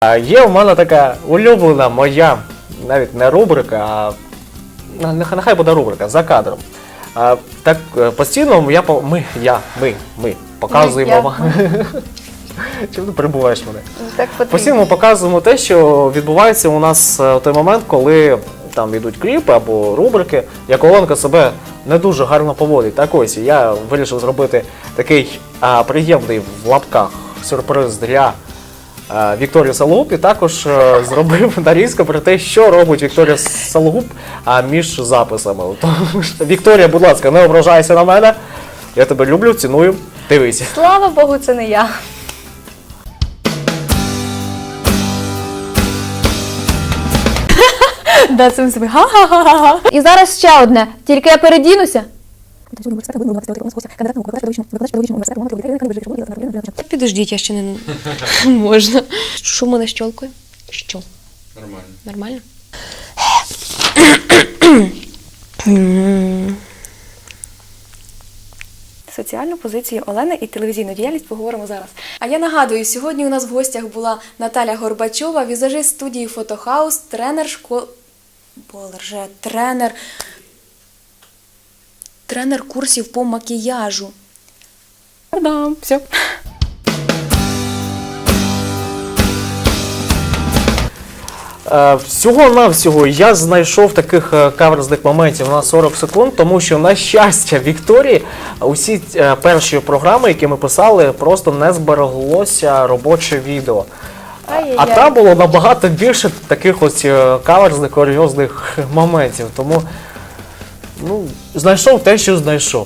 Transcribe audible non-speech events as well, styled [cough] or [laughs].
А Є в мене така улюблена моя, навіть не рубрика, а нехай нехай буде рубрика за кадром. А, так е, постійно я ми, я, ми, ми показуємо. я, вам- [laughs] Чим ти перебуваєш мене? Так потрібно. Постійно ми показуємо те, що відбувається у нас е, в той момент, коли там йдуть кліпи або рубрики, як Оленка себе не дуже гарно поводить. Так ось я вирішив зробити такий а, приємний в лапках сюрприз для а, Вікторії І також е, зробив [laughs] нарізку про те, що робить Вікторія Сологуб між записами. Тому що, Вікторія, будь ласка, не ображайся на мене. Я тебе люблю, ціную. Дивися. Слава Богу, це не я. [laughs] Да, це собі га-га-га-га. І зараз ще одне. Тільки я передінуся. Підождіть, я ще не можна. Що в мене щолкає? Що? Нормально. Нормально? Соціальну позицію Олени і телевізійну діяльність поговоримо зараз. А я нагадую, сьогодні у нас в гостях була Наталя Горбачова, візажист студії Фотохаус, тренер школ. Болер тренер. Тренер курсів по макіяжу. Та-дам, все. Е, Всього-навсього я знайшов таких е, каверзних моментів на 40 секунд, тому що, на щастя, Вікторії, усі е, перші програми, які ми писали, просто не збереглося робоче відео. А там було набагато більше таких ось е, каверзних, курйозних моментів. Тому ну, знайшов те, що знайшов.